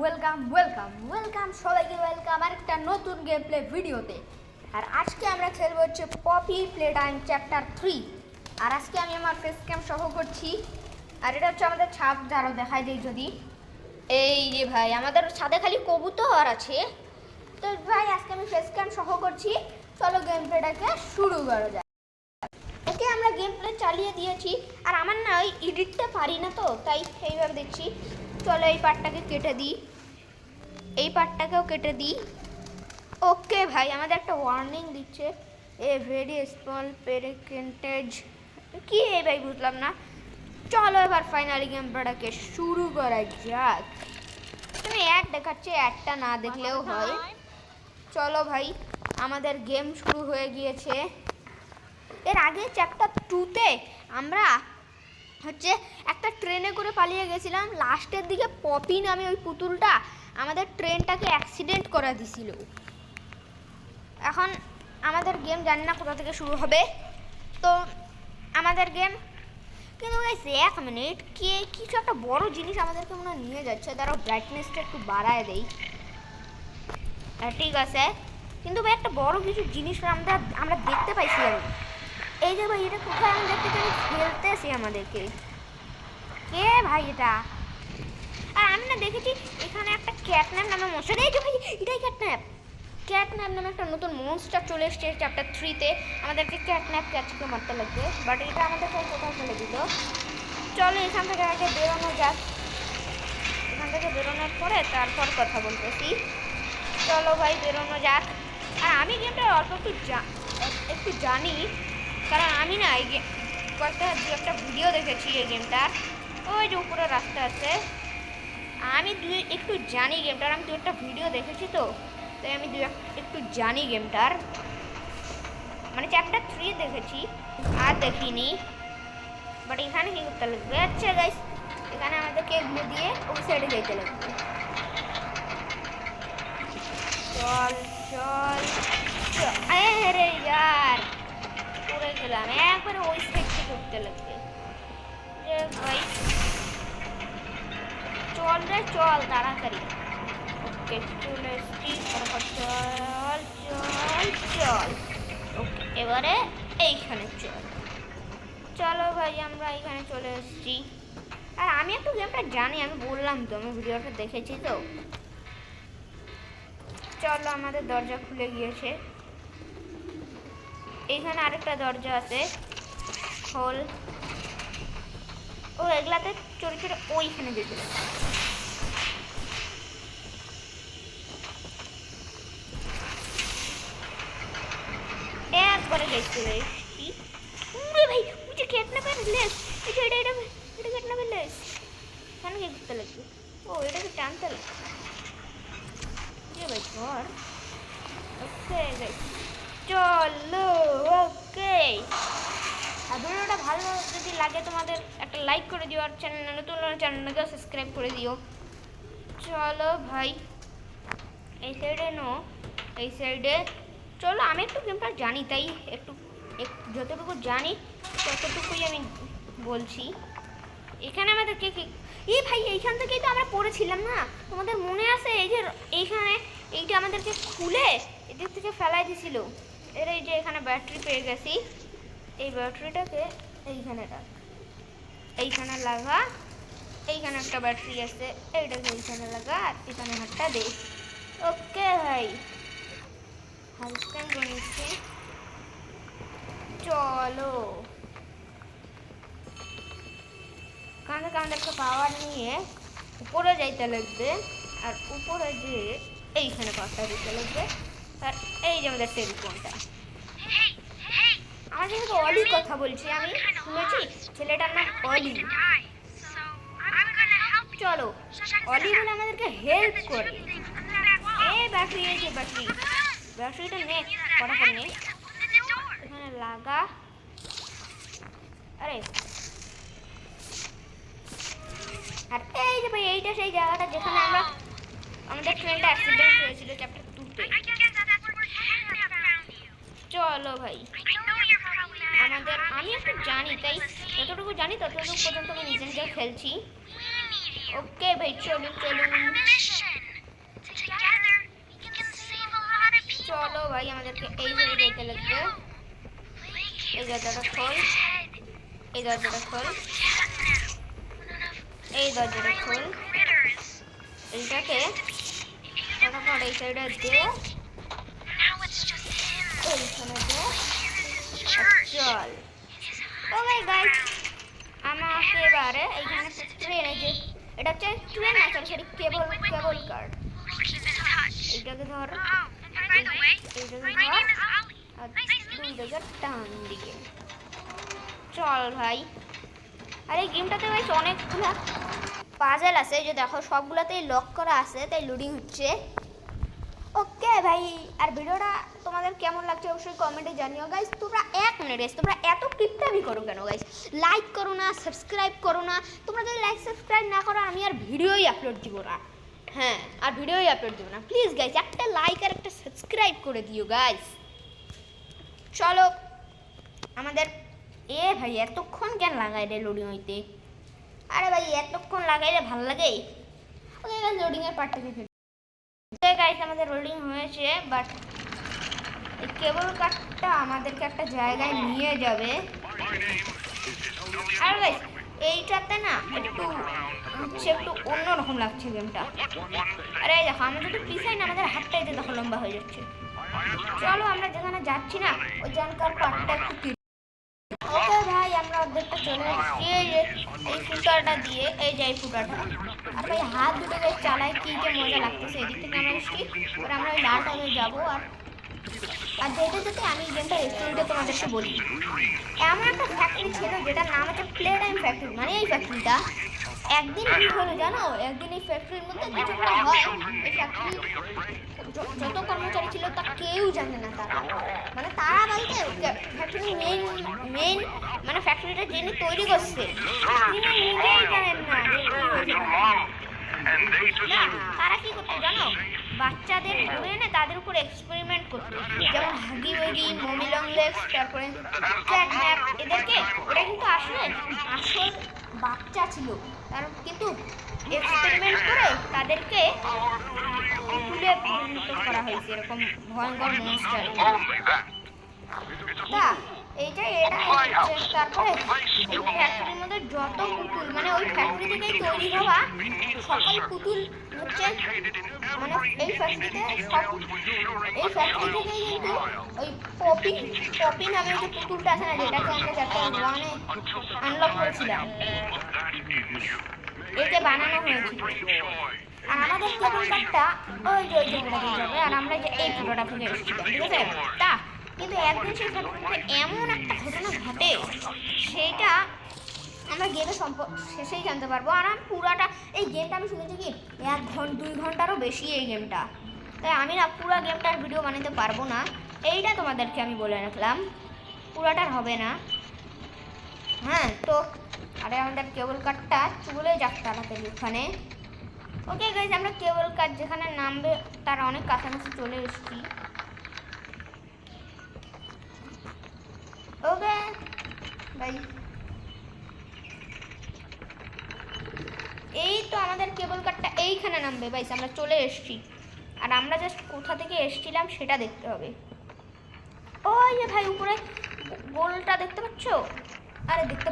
Welcome welcome welcome সবাইকে welcome আরেকটা নতুন গেম প্লে ভিডিওতে। আর আজকে আমরা খেলব হচ্ছে Poppy play time chapter three আর আজকে আমি আমার ফেস ক্যাম সহ করছি। আর এটা হচ্ছে আমাদের ছাদ যারও দেখাই দিই যদি। এই যে ভাই, আমাদের ছাদে খালি কবুতর আছে। তো ভাই, আজকে আমি ফেস ক্যাম সহ করছি। চলো গেম প্লেটাকে শুরু করা যায় ওকে আমরা গেম প্লে চালিয়ে দিয়েছি। আর আমার না ওই এডিটটা পারি না তো, তাই এইভাবে দেখছি চলো এই পার্টটাকে কেটে দিই। এই পার্টটাকেও কেটে দিই। ওকে ভাই আমাদের একটা ওয়ার্নিং দিচ্ছে। এ ভেরি স্মল পেরেকেন্টেজ কি এই ভাই বুঝলাম না। চলো এবার ফাইনালি গেম প্লেটাকে শুরু করা যাক। তুমি অ্যাড দেখাচ্ছে অ্যাডটা না দেখলেও হয়। চলো ভাই আমাদের গেম শুরু হয়ে গিয়েছে। এর আগে চ্যাপ্টার টুতে আমরা হচ্ছে একটা ট্রেনে করে পালিয়ে গেছিলাম, লাস্টের দিকে পপি নামে ওই পুতুলটা আমাদের ট্রেনটাকে অ্যাক্সিডেন্ট করে দিছিল। এখন আমাদের গেম জানি না কোথা থেকে শুরু হবে। তো আমাদের গেম কিন্তু এক মিনিট কে কিছু একটা বড় জিনিস আমাদেরকে মনে নিয়ে যাচ্ছে তারা ব্রাইটনেসটা একটু বাড়ায় দেই। ঠিক আছে। কিন্তু ভাই, একটা বড় কিছু জিনিস আমরা আমরা দেখতে পাইছি আমি এই যে ভাই, এটা কোথায়? আমি দেখতে পাই ফেলতেছি আমাদেরকে। কে ভাই এটা? আর আমি না দেখেছি, এখানে একটা ক্যাটন্যাপ নামে মশা এই ভাই, এটাই ক্যাটন্যাপ ক্যাটন্যাপ নামে একটা নতুন মনস্টার চলে এসছে চ্যাপ্টার থ্রিতে আমাদেরকে ক্যাটন্যাপ ক্যাচকে মারতে লাগবে। বাট এটা আমাদেরকে কোথায় ফেলে দিল? চলো, এখান থেকে আগে বেরোনো যাক। এখান থেকে বেরোনোর পরে তারপর কথা বলতেছি। চলো ভাই, বেরোনো যাক। আর আমি গেমটা অল্প একটু একটু জানি। কারণ আমি না এই কয়েকটা দু একটা ভিডিও দেখেছি এই গেমটার ওই যে উপরে রাস্তা আছে। আমি দুই একটু জানি গেমটার। আমি দু একটা ভিডিও দেখেছি তো। তাই আমি দু এক- একটু জানি গেমটার। মানে চ্যাপ্টার থ্রি দেখেছি। আর দেখিনি। বাট এখানে কি করতে লাগবে? আচ্ছা গাইস এখানে আমাদেরকে এগুলো দিয়ে ওই সাইডে যেতে লাগবে। চল চল। চল আরে यार পড়ে গেলাম একবারে ওই সাইড থেকে উঠতে লাগবে। ভাই, চল রে, চল, তাড়াতাড়ি। ওকে, চলে এসছি। ফটাফট চল চল চল। ওকে, এবারে এইখানে চল। চলো ভাই, আমরা এখানে চলে এসেছি। আর আমি একটু গেমটা জানি, আমি বললাম তো, আমি ভিডিওটা দেখেছি তো। চলো, আমাদের দরজা খুলে গিয়েছে। এইখানে আরেকটা দরজা আছে। হোল ও, এগুলাতে চোরে চোরে ওইখানে যেতে। একবারে গেছে ভাই যে ক্যাটনাপের লেস এটা এটা এটা ক্যাটনাপের লেস কেন কি করতে ও এটাকে টানতে লাগবে। ভাই ঘর চলো। ওকে আর ভিডিওটা ভালো যদি লাগে তোমাদের একটা লাইক করে দিও, আর চ্যানেল নতুন চ্যানেলটাকে সাবস্ক্রাইব করে দিও। চলো ভাই, এই সাইডে নো, এই সাইডে চলো, আমি একটু গেমটা জানি, তাই একটু, এক- যতটুকু জানি, ততটুকুই আমি বলছি। এখানে আমাদের কে কে, এই ভাই, এইখান থেকেই তো আমরা পড়েছিলাম না? তোমাদের মনে আছে এই যে, এইখানে এইটা আমাদেরকে খুলে এদিক থেকে ফেলাই দিছিল? এর এই যে এখানে ব্যাটারি পেয়ে গেছি। এই ব্যাটারিটাকে এইখানে রাখ। এইখানে লাগা। এইখানে একটা ব্যাটারি আছে, এইটাকে এইখানে লাগা আর এখানে হাতটা দে। ওকে ভাই। করে চলো। কাঁধে কাঁধে একটা পাওয়ার নিয়ে উপরে যাইতে লাগবে, আর উপরে যে এইখানে পাওয়ারটা দিতে লাগবে। আর এই যে আমাদের টেলিফোনটা আমার সাথে তো অলি কথা বলছি আমি শুনেছি ছেলেটার নাম অলি চলো অলি বলে আমাদেরকে হেল্প করে এই ব্যাটারি এই যে ব্যাটারি ব্যাটারিটা নে ফটাফট নে এখানে লাগা আরে আর এই যে ভাই, এইটা সেই জায়গাটা যেখানে আমরা আমাদের ট্রেনটা অ্যাক্সিডেন্ট হয়েছিল চ্যাপ্টার টুতে চলো ভাই। আমাদের, আমি একটু জানি, তাই যতটুকু জানি ততটুকু পর্যন্ত আমি নিজে নিজে খেলছি। ওকে ভাই, চলুন চলুন। চলো ভাই, আমাদেরকে এই জায়গায় যেতে লাগবে। এই দরজাটা খোল। এই দরজাটা খোল। এই দরজাটা খোল। এইটাকে ফটাফট এই সাইডে দিয়ে চল আমাকে এবারে এইখানে এটা ট্রেন কেবল কেবল ধর দুই দিকে চল ভাই আর এই গেমটাতে ভাই অনেকগুলা পাজেল আছে যে দেখো সবগুলোতেই লক করা আছে তাই লোডিং হচ্ছে ওকে ভাই, আর ভিডিওটা তোমাদের কেমন লাগছে অবশ্যই কমেন্টে জানিও। গাইস তোমরা এক মিনিট গাইস তোমরা এত কিপটামি করো কেন গাইস লাইক করো না সাবস্ক্রাইব করো না। তোমরা যদি লাইক সাবস্ক্রাইব না করো, আমি আর ভিডিওই আপলোড দিব না। হ্যাঁ আর ভিডিওই আপলোড দিব না। প্লিজ গাইস একটা লাইক আর একটা সাবস্ক্রাইব করে দিও গাইস চলো, আমাদের এ ভাই, এতক্ষণ কেন লাগাই রে লোডিং হইতে? আরে ভাই, এতক্ষণ লাগাইলে ভালো লাগে? ওকে গাইস লোডিং এর পার্টটা গাইস আমাদের লোডিং হয়েছে বাট কেবল কার্ডটা আমাদেরকে একটা জায়গায় নিয়ে যাবে। আর গাইস এইটাতে না একটু হচ্ছে একটু অন্যরকম লাগছে গেমটা আরে দেখো, আমরা যদি পিছাই না, আমাদের হাতটা এই দেখো লম্বা হয়ে যাচ্ছে। চলো আমরা যেখানে যাচ্ছি না ওই জানকার পাটটা একটু কেটে ওকে ভাই, আমরা অর্ধেকটা চলে এসেছি এই যে, এই ফুটাটা দিয়ে, এই যে, এই ফুটাটা। ভাই, হাত দুটো যে চালাই কি যে মজা লাগতেছে। এদিক থেকে আমরা এসেছি, এবার আমরা ওই লালটাকে যাব। আর আর যেতে যেতে আমি গেমটা রেস্টুরেন্টে তোমাদেরকে বলি। এমন একটা ফ্যাক্টরি ছিল, যেটার নাম হচ্ছে প্লে টাইম ফ্যাক্টরি মানে এই ফ্যাক্টরিটা একদিন কি হলো জানো? একদিন এই ফ্যাক্টরির মধ্যে কিছু একটা হয়। এই ফ্যাক্টরি যত কর্মচারী ছিল তা কেউ জানে না তারা। মানে তারা বলতে ফ্যাক্টরি মেইন মেইন মানে ফ্যাক্টরিটা যিনি তৈরি করছে, তিনি নিজেই জানেন না তারা কি করতো জানো? বাচ্চাদের ধরে এনে তাদের উপর এক্সপেরিমেন্ট করতো। যেমন Huggy Wuggy Mommy Long Legs তারপরে এদেরকে ওরা কিন্তু আসলে আসল বাচ্চা ছিল। তার কিন্তু এক্সপেরিমেন্ট করে তাদেরকে তুলে পরিণত করা হয়েছে, এরকম ভয়ঙ্কর মনস্টার তা এইটা এটা তারপরে এই ফ্যাক্টরির মধ্যে যত পুতুল মানে ওই ফ্যাক্টরি থেকেই তৈরি হওয়া সকল পুতুল হচ্ছে মানে এই ফ্যাক্টরিতে সব এই ফ্যাক্টরি থেকেই কিন্তু ওই পপি পপি নামে যে পুতুলটা আছে না যেটাকে আমরা চ্যাপ্টার ওয়ানে আনলক করেছিলাম। একে বানানো হয়েছিল। আর আমাদের কেবল কার্ডটা ওই যে ওই জায়গাটাতে যাবে আর আমরা যে এই ফটোটা থেকে এসেছিলাম ঠিক আছে? তা কিন্তু একদিন সেই এমন একটা ঘটনা ঘটে সেইটা আমরা গেমে সম্প শেষেই জানতে পারব। আর আমি পুরাটা এই গেমটা আমি শুনেছি কি, এক ঘণ্টা দুই ঘন্টারও বেশি এই গেমটা তাই আমি না পুরো গেমটার ভিডিও বানাতে পারব না। এইটা তোমাদেরকে আমি বলে রাখলাম। পুরাটার হবে না। হ্যাঁ তো আরে আমাদের কেবল কার্ডটা চলে যাক তাড়াতাড়ি ওখানে। ওকে গাইজ আমরা কেবল কার্ড যেখানে নামবে, তার অনেক কাছাকাছি চলে এসেছি। ওকে বাই এই তো আমাদের কেবল কার্ডটা এইখানে নামবে। বাইস, আমরা চলে এসেছি। আর আমরা জাস্ট কোথা থেকে এসেছিলাম সেটা দেখতে হবে। ওই যে ভাই, উপরে গোলটা দেখতে পাচ্ছ? আরে দেখতে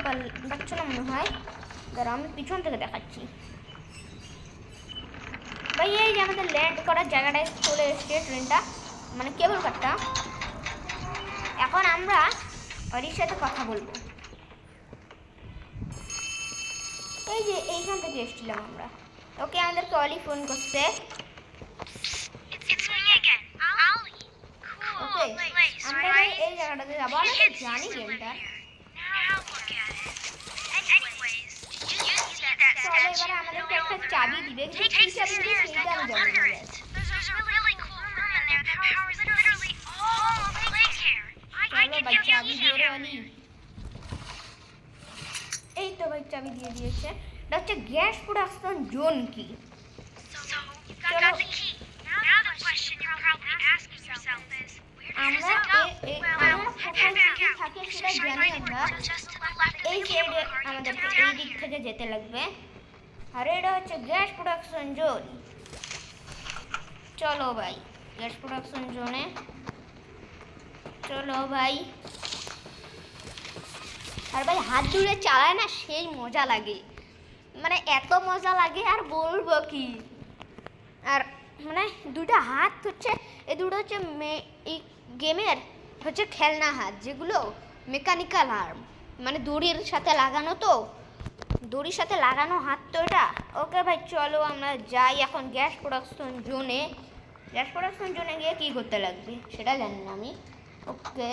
পাচ্ছ না মনে হয়। দাঁড়া আমি পিছন থেকে দেখাচ্ছি। ভাই, এই যে আমাদের ল্যান্ড করার জায়গাটায় চলে এসছে ট্রেনটা মানে কেবল কারটা এখন আমরা ওর সাথে কথা বলব। এই যে এইখান থেকে এসেছিলাম আমরা ওকে আমাদেরকে অলি ফোন করছে It's me again, Ollie. Cool okay place, আমরা ভাই right? এই জায়গাটাতে যাবো আমি তো জানি গেমটা Now look at it. Anyways, you see that চলো এবারে আমাদেরকে একটা চাবি দিবে কিন্তু Take কি the চাবি দিবে stairs সেইটা that আমি go জানি under না it. There's there's a really cool room in there that powers literally all of Lake Hair. I, I চলো can ভাই give চাবি you দিয়ে রে that. অলি এই তো ভাই চাবি দিয়ে দিয়েছে। এটা গ্যাস প্রোডাকশন জোন কি? যেতে লাগবে। আর এটা হচ্ছে গ্যাস প্রোডাকশন জোন। চলো ভাই গ্যাস প্রোডাকশন জোনে। চলো ভাই। আর ভাই, হাত দূরে চালায় না, সেই মজা লাগে। মানে এত মজা লাগে, আর বলব কি? আর মানে দুটো হাত হচ্ছে এই দুটো হচ্ছে মে- এই গেমের হচ্ছে খেলনা হাত, যেগুলো মেকানিক্যাল আর্ম মানে দড়ির সাথে লাগানো তো, দড়ির সাথে লাগানো হাত তো এটা। ওকে ভাই, চলো আমরা যাই এখন গ্যাস প্রোডাকশন জোনে গ্যাস প্রোডাকশন জোনে গিয়ে কী করতে লাগবে? সেটা জানি না আমি। ওকে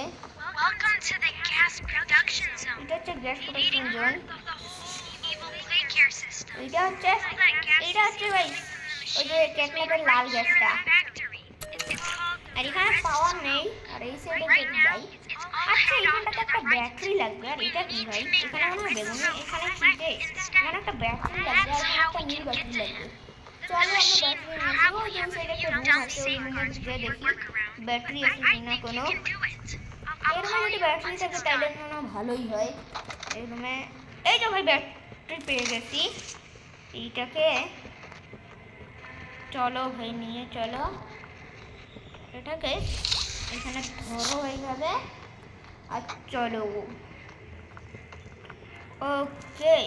Welcome to the gas production zone. এটা হচ্ছে gas production Eating zone the whole evil playcare system. এটা হচ্ছে এটা হচ্ছে ভাই ওই যে ক্যাটনেটের লাল গ্যাসটা Factory. It's called আর এখানে পাওয়ার নেই আর এই সাইডে Right যদি now, যাই it's all আচ্ছা head on এখানটাতে to একটা the right. ব্যাটারি লাগবে আর এটা কি ভাই এখানে কোনো বেগুনি এখানে কি রে এখানে একটা ব্যাটারি লাগবে আর এখানে একটা নীল ব্যাটারি লাগবে চলো আমরা ব্যাটারি নিয়ে ওই যে সাইডে একটা রুম আছে ওই রুমে গিয়ে দেখি ব্যাটারি আছে I কিনা think কোনো you can do it. এই রুমে যদি ব্যাটারি থাকে তাহলে মনে হয় ভালোই হয় এই রুমে এই যে ভাই ব্যাটারি পেয়ে গেছি এইটাকে চলো ভাই নিয়ে চলো এটাকে এখানে ধরো এইভাবে আর চলো ওকে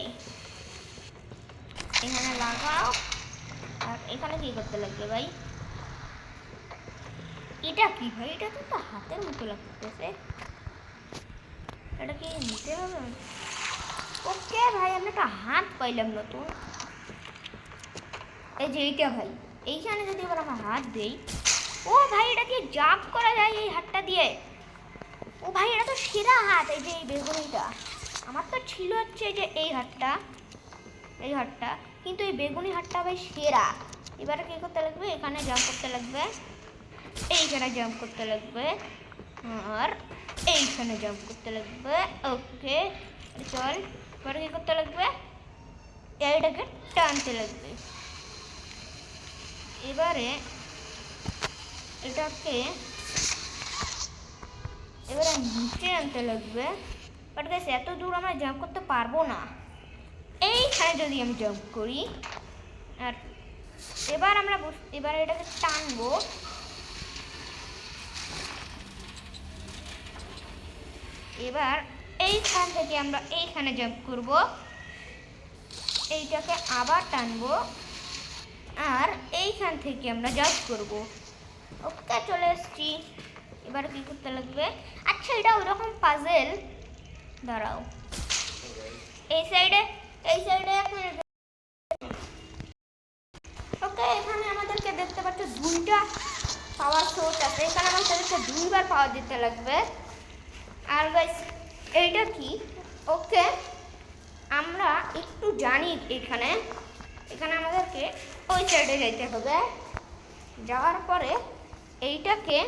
এখানে লাগাও এখানে কি করতে লাগবে ভাই? এটা কি ভাই? এটা তো একটা হাতের মতো লাগতেছে। এটা কি নিতে হবে? ওকে ভাই, আমি একটা হাত পাইলাম নতুন এই যে এইটা ভাই, এইখানে যদি এবার আমরা হাত দেই, ও ভাই, এটা কি জাম্প করা যায় এই হাতটা দিয়ে। ও ভাই, এটা তো সেরা হাত, এই যে এই বেগুনিটা। আমার তো ছিল হচ্ছে এই যে এই হাতটা এই হাতটা। কিন্তু এই বেগুনি হাটটা ভাই সেরা। এবারে কি করতে লাগবে? এখানে জাম্প করতে লাগবে। এইখানে জাম্প করতে লাগবে। আর এইখানে জাম্প করতে লাগবে। ওকে চল। এবারে কি করতে লাগবে? এইটাকে টানতে লাগবে। এবারে এটাকে এবারে নিচে আনতে লাগবে। বাট গাইস এত দূর আমরা জাম্প করতে পারব না। এইখানে যদি আমি জাম্প করি, আর এবার আমরা এবার এটাকে টানবো। এবার এইখান থেকে আমরা এইখানে জাম্প করব। এইটাকে আবার টানবো, আর এইখান থেকে আমরা জাম্প করব। ওকে, চলে এসছি। এবার কি করতে লাগবে? আচ্ছা এটা ওরকম পাজেল দাঁড়াও। এই সাইডে এই সাইডে ওকে এখানে আমাদেরকে দেখতে পাচ্ছ দুইটা পাওয়ার সোর্স আছে। এখানে আমাদেরকে দুইবার পাওয়ার দিতে লাগবে। আর গাইস এইটা কি? ওকে আমরা একটু জানি এখানে। এখানে আমাদেরকে ওই সাইডে যেতে হবে। যাওয়ার পরে এইটাকে,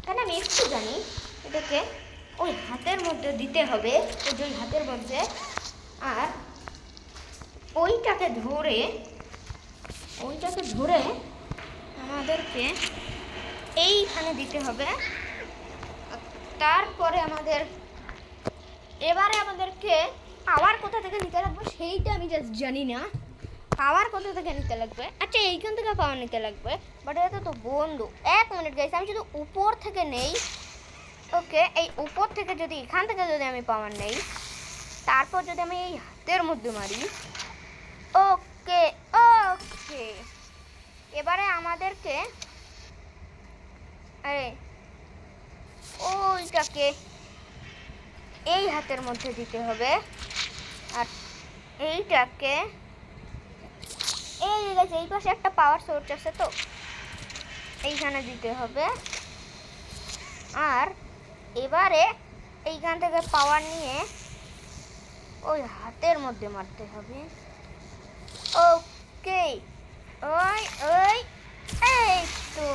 এখানে আমি একটু জানি, এটাকে ওই হাতের মধ্যে দিতে হবে। ওই হাতের মধ্যে আর ওইটাকে ধরে ওইটাকে ধরে আমাদেরকে এইখানে দিতে হবে। তারপরে আমাদের, এবারে আমাদেরকে পাওয়ার কোথা থেকে নিতে লাগবে সেইটা আমি জাস্ট জানি না। পাওয়ার কোথা থেকে নিতে লাগবে? আচ্ছা এইখান থেকে পাওয়ার নিতে লাগবে। বাট এটা তো বন্ধু, এক মিনিট গাইছে আমি শুধু উপর থেকে নেই ওকে এই উপর থেকে যদি এখান থেকে যদি আমি পাওয়ার নেই তারপর যদি আমি এই হাতের মধ্যে মারি, ওকে ওকে। এবারে আমাদেরকে, আরে, ওইটাকে এই হাতের মধ্যে দিতে হবে। আর এইটাকে, এই গেছে এই পাশে একটা পাওয়ার সোর্স আছে তো, এইখানে দিতে হবে। আর এবারে এইখান থেকে পাওয়ার নিয়ে ওই হাতের মধ্যে মারতে হবে। ওকে, ওই ওই, এই তো।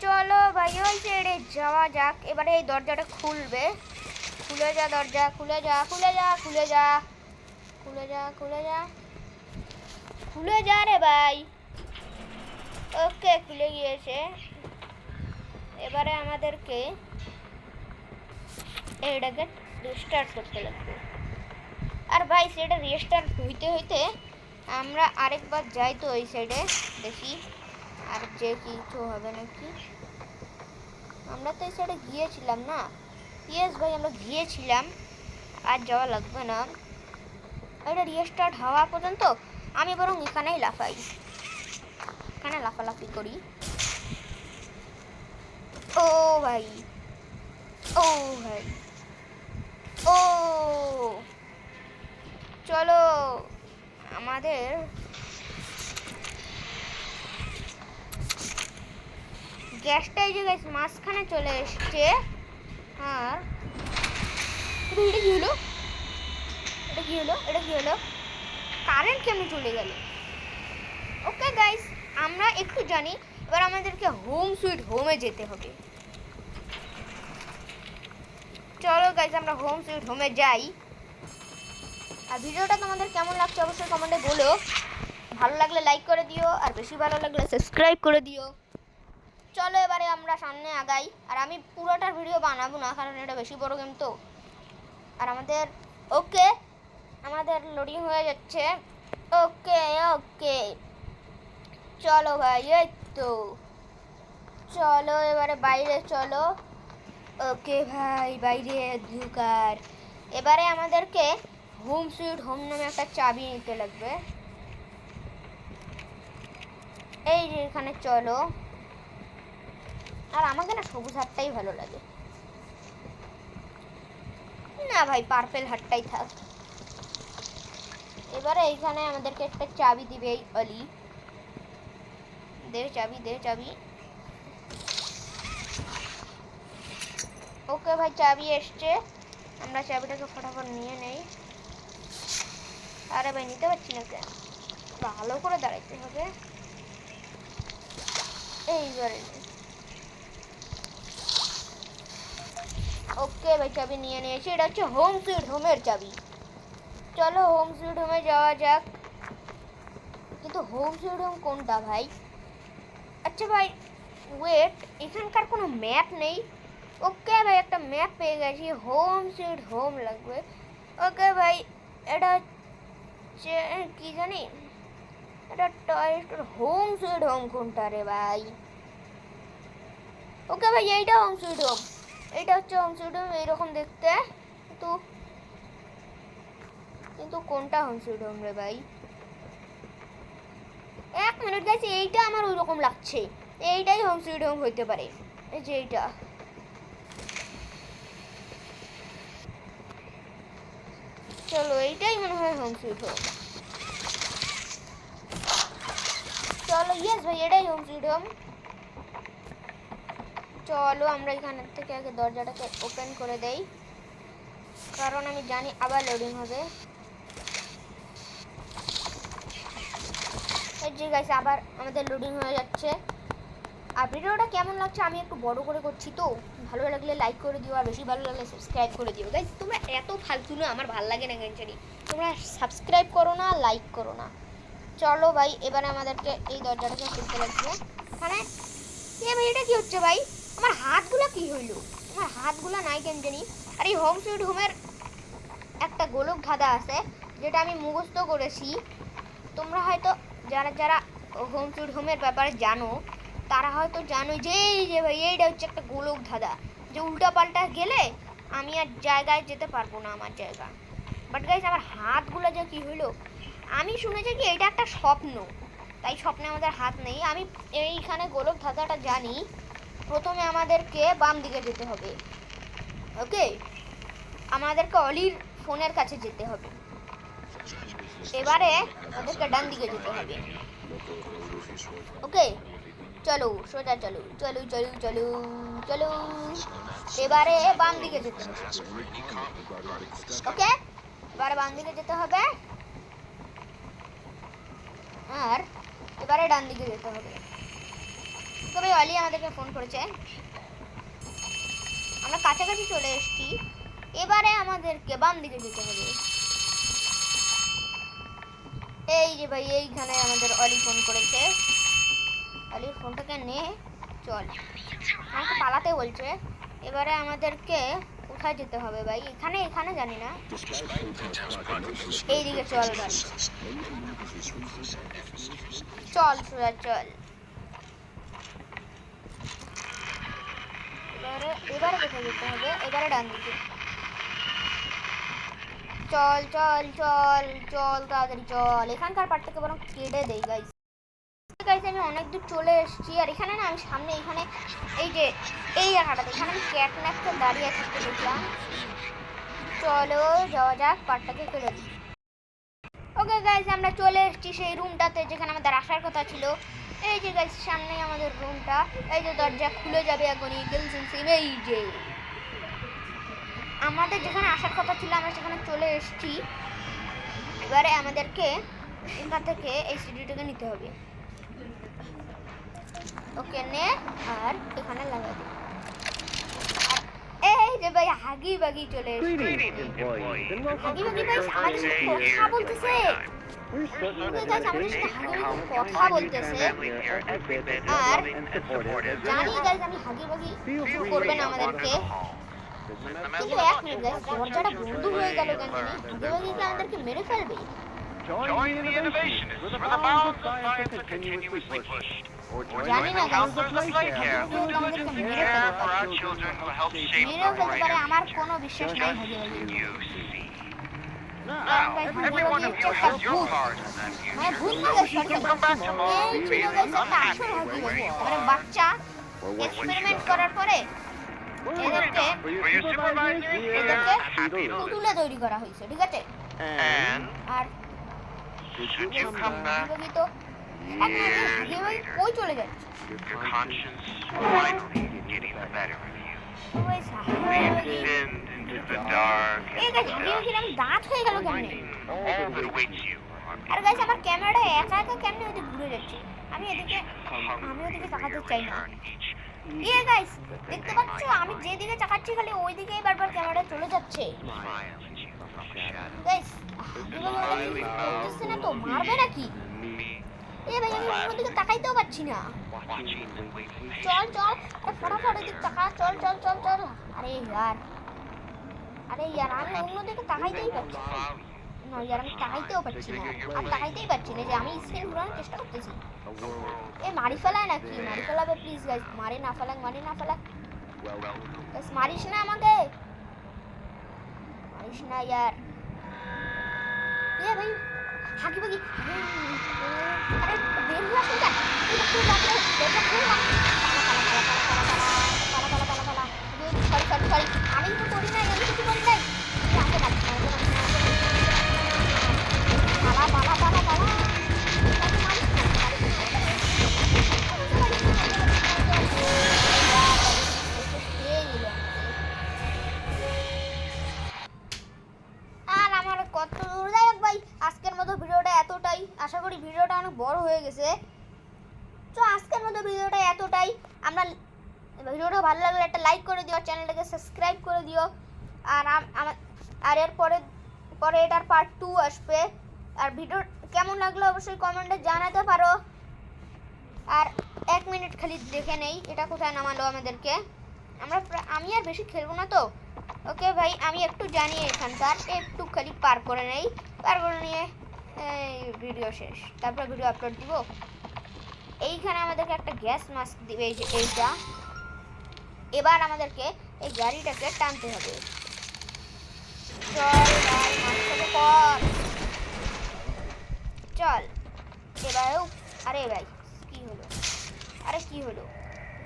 চলো ভাই, ওই সাইডে যাওয়া যাক। এবারে এই দরজাটা খুলবে। খুলে যা দরজা, খুলে যা খুলে যা খুলে যা খুলে যা খুলে যা। খুলে যা রে ভাই। ওকে, খুলে গিয়েছে। এবারে আমাদেরকে এইটাকে রিস্টার্ট করতে লাগবে। আর ভাই, সেটা রিস্টার্ট হইতে হইতে আমরা আরেকবার যাই তো ওই সাইডে দেখি আর যে কিছু হবে নাকি। আমরা তো এই সাইডে গিয়েছিলাম না। ইয়েস ভাই, আমরা গিয়েছিলাম। আর যাওয়া লাগবে না। এটা রিস্টার্ট হওয়া পর্যন্ত আমি বরং এখানেই লাফাই। এখানে লাফালাফি করি। ও ভাই ও ভাই। ও! চলো, আমাদের গ্যাসটা এই যে গ্যাস মাঝখানে চলে এসছে। আর এটা কি হলো? এটা কি হলো? এটা কি হলো? কারেন্ট কেমনি চলে গেল? ওকে গাইস আমরা একটু জানি, এবার আমাদেরকে হোম সুইট হোমে যেতে হবে। চলো গাইস আমরা হোম সুইট হোমে যাই। আর ভিডিওটা তোমাদের কেমন লাগছে অবশ্যই কমেন্টে বলো। ভালো লাগলে লাইক করে দিও, আর বেশি ভালো লাগলে সাবস্ক্রাইব করে দিও। চলো এবারে আমরা সামনে আগাই। আর আমি পুরোটার ভিডিও বানাবো না, কারণ এটা বেশি বড় গেম তো। আর আমাদের ওকে আমাদের লোডিং হয়ে যাচ্ছে। ওকে ওকে চলো ভাই, এই তো। চলো এবারে বাইরে চলো। ওকে ভাই বাইরে ঢুকার এবারে আমাদেরকে হোম সুইট হোম নামে একটা চাবি নিতে লাগবে এই যে এখানে চলো আর আমাকে না সবুজ হাটটাই ভালো লাগে না ভাই পার্পেল হাটটাই থাক এবারে এইখানে আমাদেরকে একটা চাবি দিবে এই অলি দে চাবি দে চাবি ওকে ভাই চাবি এসছে। আমরা চাবিটাকে ফটাফট নিয়ে নেই। আরে ভাই, নিতে পারছি না কেন? ভালো করে দাঁড়াইতে হবে। এইবারে ওকে ভাই, চাবি নিয়ে নিয়েছি এটা হচ্ছে হোম সুইট হোমের চাবি। চলো হোম সুইট হোমে যাওয়া যাক। কিন্তু হোম সুইট হোম কোনটা ভাই? আচ্ছা ভাই ওয়েট এখানকার কোনো ম্যাপ নেই? ওকে ভাই, একটা ম্যাপ পেয়ে গেছি হোম সুইট হোম লাগবে। ওকে ভাই, এটা হচ্ছে, কি জানি? এটা toy store home sweet home কোনটা রে ভাই? ওকে ভাই, এইটা হোম সুইট হোম এইটা হচ্ছে হোম সুইট হোম এইরকম দেখতে। কিন্তু কিন্তু কোনটা হোম সুইট হোম রে ভাই? এক মিনিট গেছে এইটা আমার ওই রকম লাগছে। এইটাই হোম সুইট হোম হইতে পারে। এই যে এইটা। চলো, এইটাই মনে হয় হোম সুইট হোম চলো ইয়েস ভাই, এটাই হোম সুইট হোম চলো, আমরা এখান থেকে আগে দরজাটাকে ওপেন করে দেই। কারণ আমি জানি আবার লোডিং হবে। যে গাইস আবার আমাদের লোডিং হয়ে যাচ্ছে। আর ভিডিওটা কেমন লাগছে আমি একটু বড় করে করছি তো। ভালো লাগলে লাইক করে দিও আর বেশি ভালো লাগলে সাবস্ক্রাইব করে দিও। গাইস তোমরা এত ফালতু না, আমার ভালো লাগে না গেঞ্চারি তোমরা সাবস্ক্রাইব করো না লাইক করো না। চলো ভাই, এবারে আমাদেরকে এই দরজাটাকে খুলতে লাগবে মানে এ ভাই, এটা কি হচ্ছে ভাই? আমার হাতগুলো কি হইল? আমার হাতগুলো নাই কেন জানি? আর এই হোম সুইট হোমের একটা গোলক ধাঁধা আছে, যেটা আমি মুখস্থ করেছি। তোমরা হয়তো, যারা যারা হোম সুইট হোমের ব্যাপারে জানো তারা হয়তো জানো যে এই যে ভাই, এইটা হচ্ছে একটা গোলক ধাঁধা। যে উল্টা পাল্টা গেলে আমি আর জায়গায় যেতে পারব না আমার জায়গা। বাট গাইজ আমার হাতগুলো যে কি হইল? আমি শুনেছি কি এটা একটা স্বপ্ন। তাই স্বপ্নে আমাদের হাত নেই। আমি এইখানে গোলক ধাঁধাটা জানি। প্রথমে আমাদেরকে বাম দিকে যেতে হবে। ওকে আমাদেরকে অলির ফোনের কাছে যেতে হবে। এবারে ওদেরকে ডান দিকে যেতে হবে। ওকে চলো, সোজা চলো চলো চলো চলো চলো। এবারে বাম দিকে যেতে হবে। ওকে এবারে বাম দিকে যেতে হবে। আর এবারে ডান দিকে যেতে হবে। তবে অলি আমাদেরকে ফোন করেছে। আমরা কাছাকাছি চলে এসেছি। এবারে আমাদেরকে বাম দিকে যেতে হবে। এই যে ভাই, এইখানে আমাদের অলি ফোন করেছে। অলির ফোনটাকে নে, চল। আমাকে পালাতে বলছে। এবারে আমাদেরকে কোথায় যেতে হবে ভাই? এখানে এখানে জানি না। এইদিকে চল ভাই। চল সোজা, চল। এবারে এবারে কোথায় যেতে হবে? এবারে ডান দিকে। চল চল চল চল, তাড়াতাড়ি চল। এখানকার পার্টটাকে বরং কেটে দেই গাইস গাইস আমি অনেক দূর চলে এসেছি, আর এখানে না আমি সামনে, এখানে এই যে, এই জায়গাটাতে এখানে আমি ক্যাটন্যাপকে দাঁড়িয়ে থাকতে দেখলাম। চলো, যাওয়া যাক পার্টটাকে কেটে দিই। ওকে গাইস আমরা চলে এসেছি সেই রুমটাতে যেখানে আমাদের আসার কথা ছিল। এই যে গাইস সামনেই আমাদের রুমটা এই যে দরজা খুলে যাবে এখন ইগল সিম এই যে। আমাদের যেখানে আসার কথা ছিল, আমরা সেখানে চলে এসেছি। এবারে আমাদেরকে, এখান থেকে এই সিডিটাকে নিতে হবে। ওকে নে আর এখানে লাগাই দিই এই যে ভাই হাগি বাগি চলে হাগি বাগি ভাই আমাদের সাথে কথা বলতেছে কথা বলতেছে আর জানি. গাইজ আমি হাগি বাগি করবেন আমাদেরকে কিন্তু এক মিনিট গাইজ দরজাটা বন্ধ হয়ে গেল কেন জানি হাগি বাগি কি আমাদেরকে মেরে ফেলবে Join the innovationists where the bounds of science are continuously pushed. Or join জানি না মেরে care ফেলতে for পারে our children who help shape our ফেলতে পারে brighter আমার future. কোনো বিশ্বাস নাই You see. Now, Now, every one of you has your part in that মানে future. ভূত না guys sorry come back tomorrow এই feeling unhappy where you মানে are. বাচ্চা এক্সপেরিমেন্ট করার পরে এদেরকে এদেরকে পুতুলে তৈরি করা হয়েছে ঠিক আছে আর কই চলে যাচ্ছে your conscience finally getting the better of you. বাগি descend into the dark হয়ে কেমনে finding all that awaits you আর গাইজ আমার ক্যামেরাটা একা একা কেমনে ওদিকে ঘুরে যাচ্ছে আমি এদিকে আমি ওদিকে তাকাতে চাই না ইয়ে গাইস দেখতে পাচ্ছ আমি যেদিকে তাকাচ্ছি খালি ওই দিকেই বারবার ক্যামেরা চলে যাচ্ছে. গাইস না তো মারবে নাকি এ ভাই, আমি তাকাইতেও পাচ্ছি না। চল চল তাকা, চল চল চল চল। আরে আরে ইয়ার, আমি অন্যদিকে তাকাইতেই পাচ্ছি না। ইয়ার, আমি তাকাইতেও পাচ্ছি না। তাকাইতেই পাচ্ছি না যে আমি চেষ্টা করতেছি। এ, মারি ফেলায় নাকি? মারি ফেলাবে প্লিজ গাইস মারি না ফেলাক, মারি না ফেলাক। মারিস না আমাকে। মারিস না, ইয়ার। এ ভাই হাগি বাগি আমি তো করি নাই আমি করি নাই আমাকে। পালা পালা পালা কত যাই ভাই, আজকের মতো ভিডিওটা এতটাই আশা করি ভিডিওটা অনেক বড় হয়ে গেছে ভিডিওটা এতটাই। আমরা ভিডিওটা ভালো লাগলে একটা লাইক করে দিও চ্যানেলটাকে সাবস্ক্রাইব করে দিও। আর আর এর পরে পরে এটার পার্ট টু আসবে। আর ভিডিও কেমন লাগল অবশ্যই কমেন্টে জানাতে পারো। আর এক মিনিট খালি দেখে নেই, এটা কোথায় নামালো আমাদেরকে। আমরা আমি আর বেশি খেলব না তো। ওকে ভাই, আমি একটু জানি এখানকার, একটু খালি পার করে নেই। পার করে নিয়ে ভিডিও শেষ। তারপর ভিডিও আপলোড দিব। এইখানে আমাদেরকে একটা গ্যাস মাস্ক দিবে এইটা। এবার আমাদেরকে এই গাড়িটাকে টানতে হবে। চল ভাই মাস্কটাকে চল। এবার আরে ভাই, কি হলো? আরে কি হলো?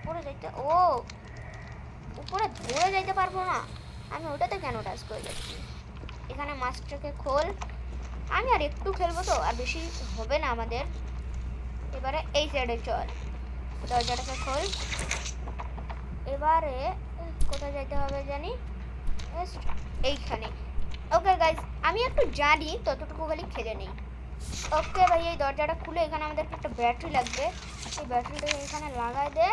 উপরে যাইতে, ও, উপরে ধরে যাইতে পারব না। আমি ওটাতে কেন টাচ করে যাচ্ছি? এখানে মাছটাকে খোল। আমি আর একটু খেলব তো, আর বেশি হবে না আমাদের। এবারে এই সাইডে চল। দরজাটাকে খোল। এবারে কোথায় যেতে হবে জানি? এইখানে। ওকে গাইজ আমি একটু জানি, ততটুকু খালি খেলে নেই। ওকে ভাই, এই দরজাটা খুলে এখানে আমাদেরকে একটা ব্যাটারি লাগবে। সেই ব্যাটারিটা এখানে লাগাই দে।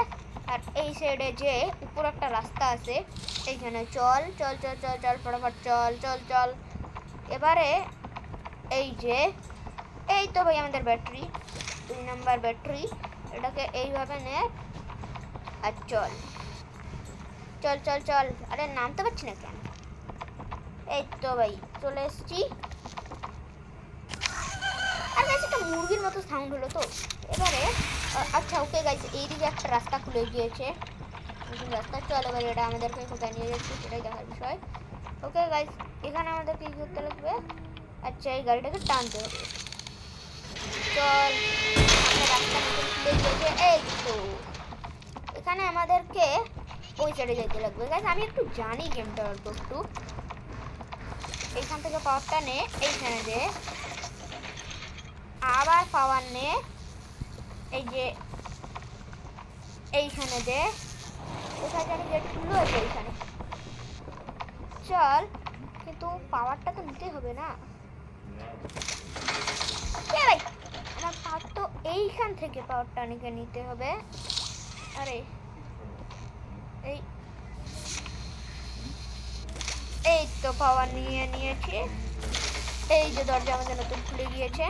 আর এই সাইডে যে উপর একটা রাস্তা আছে, এইখানে চল চল চল চল চল, ফটাফট চল চল চল। এবারে এই যে, এই তো ভাই আমাদের ব্যাটারি দুই নাম্বার ব্যাটারি, এটাকে এইভাবে নে আর চল। চল চল চল। আরে নামতে পারছি না কেন? এই তো ভাই, চলে এসেছি। আর গাইস একটা মুরগির মতো সাউন্ড হলো তো। এবারে আচ্ছা ওকে গাইস এইদিকে একটা রাস্তা খুলে গিয়েছে। রাস্তা, চল এবার এটা আমাদেরকে কোথায় নিয়ে যাচ্ছে সেটাই দেখার বিষয়। ওকে গাইস এখানে আমাদেরকে কি করতে লাগবে? আচ্ছা এই গাড়িটাকে টানতে হবে। তো এখানে আমাদেরকে ওই সাইডে যেতে লাগবে। গাইস আমি একটু জানি গেমটা অল্প একটু। এইখান থেকে পাওয়ারটা নে, এইখানে যে আবার পাওয়ার নে, এই যে, এইখানে দে। কোথায় জানি গেট খুললো, এই যে এইখানে। চল, কিন্তু পাওয়ারটা তো নিতে হবে না। ভাই এইখান থেকে পাওয়ারটা নিকে নিতে হবে। আরে, এই এই তো পাওয়ার নিয়ে নিয়েছি। এই যে দরজা আমাদের নতুন খুলে গিয়েছে।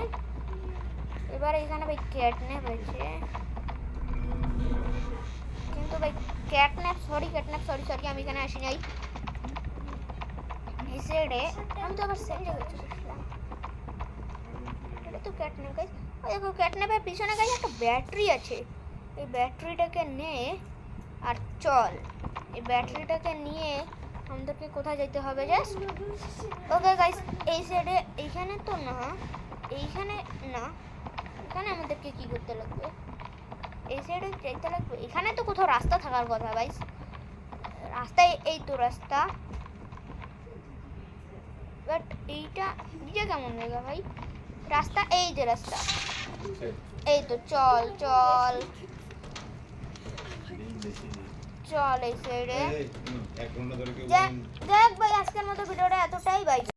এবার এখানে ভাই ক্যাটন্যাপ হয়েছে কিন্তু ভাই catnap sorry catnap sorry sorry আমি এখানে আসি নাই সাইডে আমি তো আবার এসেছিলাম এটা তো ক্যাটন্যাপ গাইস ওই দেখো ক্যাটন্যাপের পিছনে গাইস একটা ব্যাটারি আছে। এই ব্যাটারিটাকে নে আর চল। এই ব্যাটারিটাকে নিয়ে আমাদেরকে কোথায় যেতে হবে জাস্ট ওকে গাইস এই সাইডে এইখানে তো না, এইখানে না, এখানে আমাদেরকে কি করতে লাগবে? এই সাইডে যেতে লাগবে, এখানে তো কোথাও রাস্তা থাকার কথা গাইস রাস্তায় এই তো রাস্তা। বাট এইটা নিজে কেমন জায়গা ভাই? রাস্তা এই যে রাস্তা। এই। তো চল চল। চল এই সাইডে দেখ ভাই আজকের মতো ভিডিওটা এতটাই বাই